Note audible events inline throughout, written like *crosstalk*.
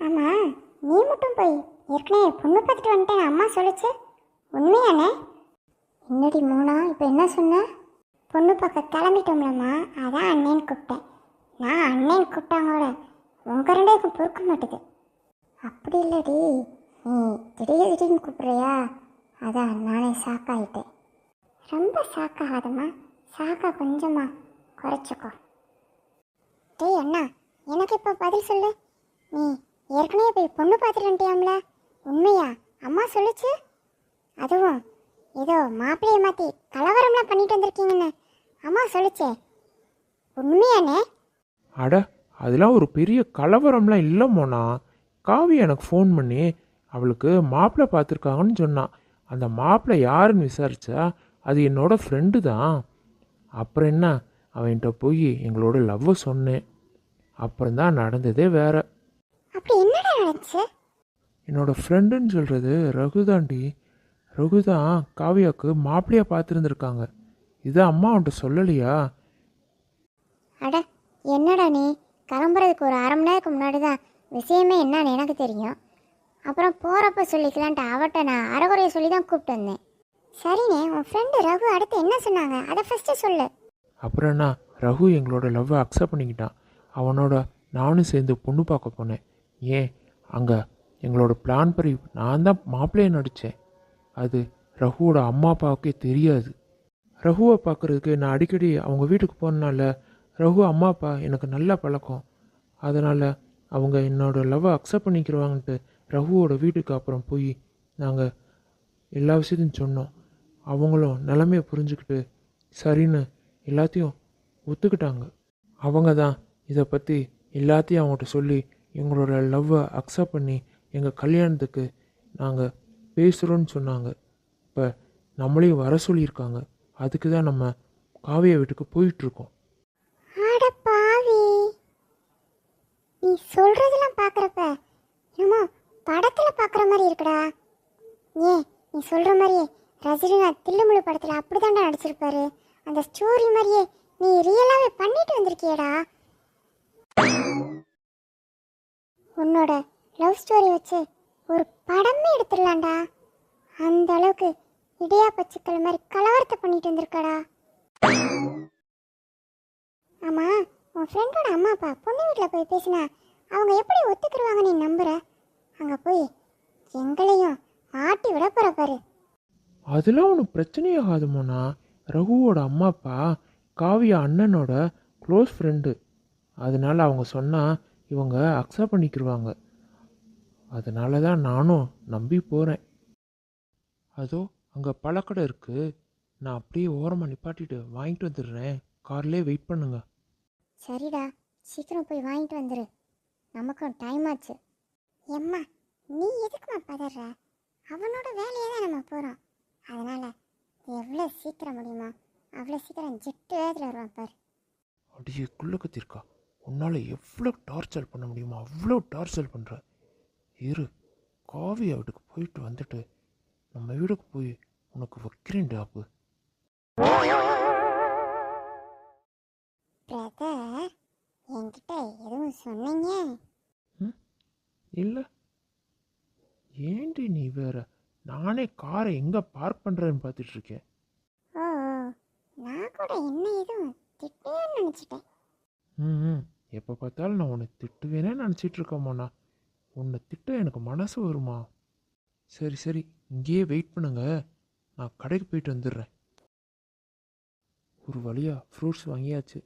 ஆமாம் நீ மட்டும் போய் ஏற்கனவே பொண்ணு பார்த்துட்டு வந்துட்டேன் அம்மா சொல்லுச்சு. உண்மையானே? என்னடி மோனா இப்போ என்ன சொன்ன? பொண்ணு பார்க்க கிளம்பிட்டோம்லம்மா அதான் அண்ணேன்னு கூப்பிட்டேன். நான் அண்ணேன்னு கூப்பிட்டாங்களோட உங்கள் ரெண்டுக்கும் பொறுக்க மாட்டுது. அப்படி இல்லடி நீ திடீர் திடீர்னு கூப்பிட்றியா? அதான் நானே சாக்காயிட்டேன் ரொம்ப சாக்காகாதம்மா சாக்கா கொஞ்சமா குறைச்சிக்கோ. டேய் அண்ணா எனக்கு இப்போ பதில் சொல்லு. நீ ஏற்கனவே போய் பொண்ணு பார்த்துட்டு வந்துட்டியாம்ல? உண்மையா? அம்மா சொல்லுச்சு? அதுவும் ஏதோ மாப்பிள்ளையை மாற்றி கலவரம்லாம் பண்ணிட்டு வந்திருக்கீங்கன்னு. அம்மா சொல்லுச்சே. உண்மையானே அட அதெல்லாம் ஒரு பெரிய கலவரம்லாம் இல்லை மோனா. காவி எனக்கு ஃபோன் பண்ணி அவளுக்கு மாப்பிள்ளை பார்த்துருக்காங்கன்னு சொன்னான் அந்த மாப்பிள்ளை யாருன்னு விசாரிச்சா அது என்னோட ஃப்ரெண்டு தான். அப்புறம் என்ன? அவன்கிட்ட போய் எங்களோட லவ்வை சொன்னேன். அப்புறம் தான் நடந்ததே வேறு. அப்படி என்னடா நடந்துச்சு? என்னோட ஃப்ரெண்டுன்னு சொல்கிறது ரகுதாண்டி ரகுதான் காவியாவுக்கு மாப்பிள்ளையா பார்த்துருந்துருக்காங்க. இதை அம்மா அவன்கிட்ட சொல்லலையா? அட என்னடா நீ? கிளம்புறதுக்கு ஒரு அரை மணி நேரத்துக்கு முன்னாடி தான் விஷயமே என்னன்னு எனக்கு தெரியும். அப்புறம் போகிறப்ப சொல்லிக்கலான்ட்டு அவட்ட நான் அறகுறையை சொல்லி தான் கூப்பிட்டு வந்தேன். சரிண்ணே உன் ஃப்ரெண்டு ரகு அடுத்து என்ன சொன்னாங்க? அதை ஃபஸ்ட்டு சொல்லு. அப்புறம் என்ன? ரகு எங்களோட லவ்வை அக்செப்ட் பண்ணிக்கிட்டான். அவனோட நானும் சேர்ந்து பொண்ணு பார்க்க போனேன். ஏன் அங்கே எங்களோட பிளான் படி நான் தான் மாப்பிள்ளையை நடித்தேன் அது ரகுவோட அம்மா அப்பாவுக்கே தெரியாது. ரகுவை பார்க்குறதுக்கு நான் அடிக்கடி அவங்க வீட்டுக்கு போனனால ரகு அம்மா அப்பா எனக்கு நல்ல பழக்கம். அதனால் அவங்க என்னோட லவ்வை அக்செப்ட் பண்ணிக்கிறவாங்கன்ட்டு ரகுவோட வீட்டுக்கு அப்புறம் போய் நாங்கள் எல்லா விஷயத்தையும் சொன்னோம். அவங்களும் நிலமையை புரிஞ்சுக்கிட்டு சரின்னு எல்லாத்தையும் ஒத்துக்கிட்டாங்க. அவங்க தான் இதை பற்றி எல்லாத்தையும் அவங்ககிட்ட சொல்லி எங்களோட லவ்வை அக்செப்ட் பண்ணி எங்கள் கல்யாணத்துக்கு நாங்கள் பேசுகிறோன்னு சொன்னாங்க. இப்போ நம்மளையும் வர சொல்லியிருக்காங்க. அதுக்கு தான் நம்ம காவியா வீட்டுக்கு போயிட்டுருக்கோம். நீ சொல்றதெல்லாம் பார்க்குறப்ப என்னமோ படத்தில் பார்க்குற மாதிரி இருக்குடா. ஏன் நீ சொல்கிற மாதிரியே ரஜினிகாந்த் தில்லுமுழு படத்தில் அப்படிதான்டா நடிச்சிருப்பாரு. அந்த ஸ்டோரி மாதிரியே நீ ரியலாகவே பண்ணிட்டு வந்திருக்கியடா. உன்னோட லவ் ஸ்டோரி வச்சு ஒரு படமே எடுத்துடலாம்டா. அந்த அளவுக்கு இடையா பச்சுக்கள் மாதிரி கலவரத்தை பண்ணிட்டு வந்திருக்கடா. ஆமா உன் ஃப்ரெண்டோட அம்மா அப்பா பொண்ணு வீட்டில் போய் பேசினா அவங்க எப்படி ஒத்துக்கிடுவாங்க நீ நம்புற? அங்கே போய் எங்களையும் மாட்டி விட போற பாரு. அதெல்லாம் ஒன்றும் பிரச்சனையாகாதுமோனா ரகுவோட அம்மா அப்பா காவியா அண்ணனோட க்ளோஸ் ஃப்ரெண்டு அதனால அவங்க சொன்னால் இவங்க அக்செப்ட் பண்ணிக்கிருவாங்க. அதனால தான் நானும் நம்பி போகிறேன் அதோ அங்கே பழக்கடை இருக்குது நான் அப்படியே ஓரமாக நிப்பாட்டிட்டு வாங்கிட்டு வந்துடுறேன். கார்லேயே வெயிட் பண்ணுங்க. சரிடா. சீக்கிரம் போய் வாங்கிட்டு வந்துரு. நமக்கும் டைம் ஆச்சு. எம்மா நீ எதுக்குமா பதற? அவனோட வேலையை தான் நம்ம போகிறோம் அதனால எவ்வளோ சீக்கிரம் முடியுமா? அவ்வளோ சீக்கிரம் ஜெட்டு வேகத்தில் வருவான் பாரு. அடியே குள்ள கத்திருக்கா. உன்னால் எவ்வளோ டார்ச்சர் பண்ண முடியுமோ அவ்வளோ டார்ச்சர் பண்ணுற இரு காவியா வீட்டுக்கு போயிட்டு வந்துட்டு நம்ம வீட்டுக்கு போய் உனக்கு வைக்கிறேன் டாப்பு பிரதர் என்கிட்ட எதுவும் சொன்னீங்க? இல்லை. ஏண்டி நீ வேற? நானே காரை எங்கே பார்க் பண்ணுறேன்னு பார்த்துட்டு இருக்கேன். ஓ நான் கூட என்ன எதுவும் திட்டேன்னு நினச்சிட்டேன். ம் ம் எப்போ பார்த்தாலும் நான் உன்னை திட்டுவேனே நினச்சிட்டு இருக்கோமாண்ணா உன்னை திட்ட எனக்கு மனசு வருமா? சரி சரி. இங்கேயே வெயிட் பண்ணுங்க. நான் கடைக்கு போயிட்டு வந்துடுறேன். ஒரு வழியாக ஃப்ரூட்ஸ் வாங்கியாச்சு.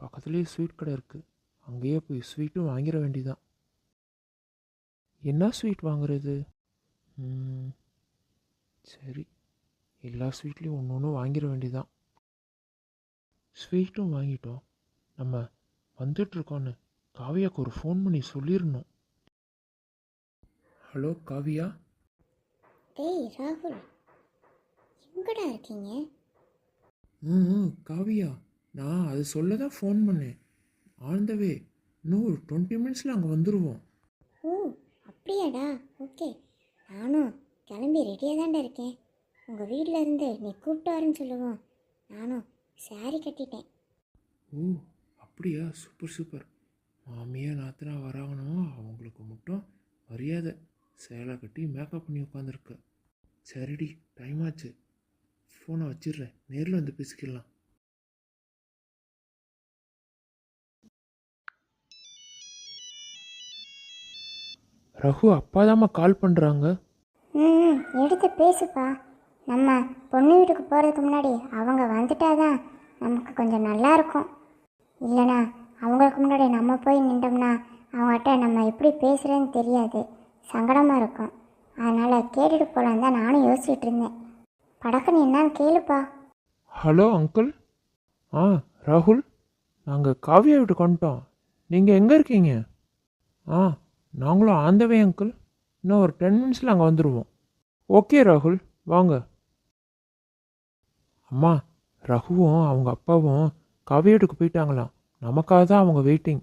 பக்கத்துலேயே ஸ்வீட் கடை இருக்குது அங்கேயே போய் ஸ்வீட்டும் வாங்கிட வேண்டிதான். என்ன ஸ்வீட் வாங்குறது? ம், சரி. எல்லா ஸ்வீட்லேயும் ஒன்று ஒன்று வாங்கிட வேண்டிதான். ஸ்வீட்டும் வாங்கிட்டோம். நம்ம வந்துட்டுருக்கோன்னு. காவியாக்கு ஒரு ஃபோன் பண்ணி சொல்லிடணும் ஹலோ காவியா? டேய் ராகுல். எங்கடா இருக்கீங்க? ம் காவியா. நான் அது சொல்ல தான் ஃபோன் பண்ணேன் ஆழ்ந்தவே இன்னும் ஒரு டுவெண்ட்டி மினிட்ஸில் அங்கே வந்துடுவோம் ஓ அப்படியாடா? ஓகே. நானும் கிளம்பி ரெடியாக தான்டா இருக்கேன். உங்கள் வீட்டில் இருந்து நீ கூப்பிட்டு வரேன்னு சொல்லுவோம். நானும் saree கட்டிட்டேன். ஓ அப்படியா? Super super. மாமியா நாத்தனா வராங்கனோ? அவங்களுக்கு மட்டும் மரியாதை. சேலை கட்டி மேக்கப் பண்ணி உட்காந்துருக்க சரிடி டைம் ஆச்சு. ஃபோனை வச்சிடுறேன். நேரில் வந்து பேசிக்கலாம் ரகு அப்பா கால் பண்ணுறாங்க ம் எடுத்து பேசுப்பா? நம்ம பொண்ணு வீட்டுக்கு போகிறதுக்கு முன்னாடி அவங்க வந்துட்டாதான் நமக்கு கொஞ்சம் நல்லா இருக்கும். இல்லைனா அவங்களுக்கு முன்னாடி நம்ம போய் நின்றோம்னா அவங்ககிட்ட நம்ம எப்படி பேசுகிறேன்னு தெரியாது. சங்கடமாக இருக்கும். அதனால் கேட்டுட்டு போகலான்னு தான் நானும் யோசிச்சுட்டு இருந்தேன். படக்குன்னு என்னன்னு கேளுப்பா. Hello uncle. ஆ ராகுல். நாங்கள் காவியா வீட்டுக்கு வந்துட்டோம். நீங்கள் எங்கே இருக்கீங்க? ஆ நாங்களும் ஆந்தவே அங்கிள். இன்னும் ஒரு டென் மினிட்ஸில் அங்கே வந்துடுவோம் ஓகே ராகுல். வாங்க. அம்மா ரகுவும் அவங்க அப்பாவும் காவியா வீட்டுக்கு போயிட்டாங்களாம். நமக்காக தான் அவங்க வெயிட்டிங்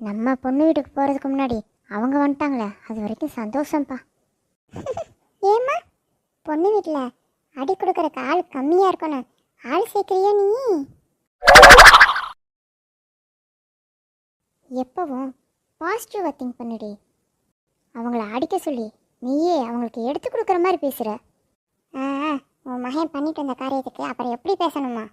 நம்ம பொண்ணு வீட்டுக்கு போகிறதுக்கு முன்னாடி அவங்க வந்துட்டாங்களே அது வரைக்கும் சந்தோஷம்ப்பா *laughs* ஏம்மா? பொண்ணு வீட்டில் அடி கொடுக்கறக்கு ஆள் கம்மியாக இருக்கணும். ஆள் சேர்க்குறியா நீ? எப்பவும் பாசிட்டிவாக திங்க் பண்ணுடி. அவங்கள அடிக்க சொல்லி நீயே அவங்களுக்கு எடுத்து கொடுக்குற மாதிரி பேசுகிற ஆ, உன் மகன் பண்ணிட்டு வந்த காரியத்துக்கு அப்புறம் எப்படி பேசணுமா?